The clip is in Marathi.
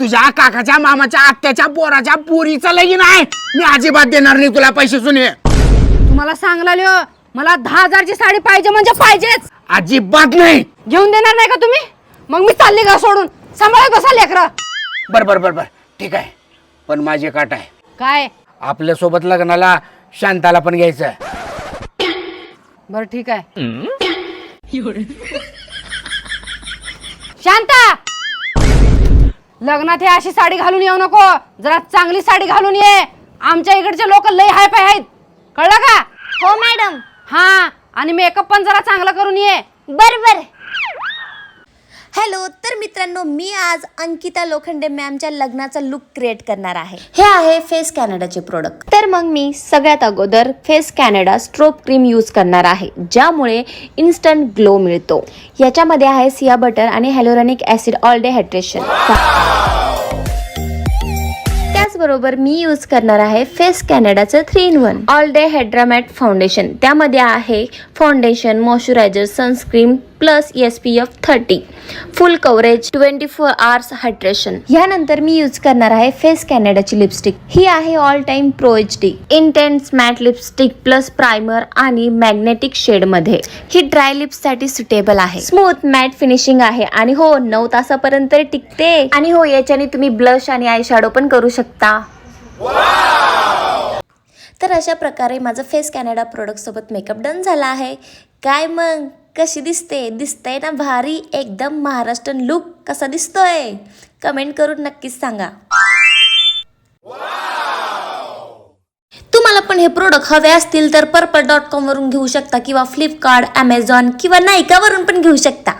तुझ्या काकाच्या मामाच्या आत्याच्या पोराच्या पोरीचं लगीन आहे. मी अजिबात देणार नाही तुला पैसे सुने. तुम्हाला सांगला लिओ मला दहा हजारची साडी पाहिजे म्हणजे पाहिजेच. अजिबात नाही. घेऊन देणार नाही का तुम्ही? मग मी चालली का सोडून? सांभाळत बसा लेकरं? बर बर बर बर. ठीक आहे. पण माझी एक अट आहे. काय? आपल्यासोबत लग्नाला शांताला पण घ्यायचं बर ठीक आहे. शांता! लग्नात हे अशी साडी घालून येऊ नको. जरा चांगली साडी घालून ये. आमच्या इकडचे लोक लय हाय पाय आहेत कळलं का? हो मॅडम. हा आणि मेकअप पण जरा चांगला करून ये. बर बर हॅलो तर मित्रांनो मी आज अंकिता लोखंडे मॅमच्या लग्नाचा लुक क्रिएट करणार आहे. हे आहे फेस कॅनडाचे प्रोडक्ट तर मग मी सगळ्यात अगोदर Faces Canada strobe cream use करणार आहे ज्यामुळे इन्स्टंट ग्लो मिळतो. याच्यामध्ये आहे सिया बटर आणि hyaluronic acid all day hydration त्याचबरोबर मी यूज करणार आहे face कॅनडाचं three in one all day hydramatte foundation त्यामध्ये आहे foundation moisturiser sunscreen plus S P F thirty full coverage twenty four hours hydration यानंतर मी यूज करणार आहे फेस कॅनडाची लिपस्टिक ही आहे all time pro H D intense matte lipstick plus primer आणि मॅग्नेटिक शेडमध्ये. ही ड्राय लिप्ससाठी सुटेबल आहे. स्मूथ मॅट फिनिशिंग आहे आणि हो नऊ तासापर्यंत टिकते. आणि हो याच्याने तुम्ही ब्लश आणि आय शॅडो पण करू शकता. तर अशा प्रकारे माझं फेस कॅनडा प्रोडक्ट सोबत मेकअप डन झाला आहे. काय मग? कशी दिसते? दिसतंय ना भारी एकदम महाराष्ट्रन लुक कसा दिसतोय? कमेंट करून नक्कीच सांगा. तुम्हाला पण हे प्रोडक्ट हवे असतील तर पर्पल डॉट कॉम वरून घेऊ शकता किंवा फ्लिपकार्ट ॲमेझॉन किंवा नायकावरून पण घेऊ शकता.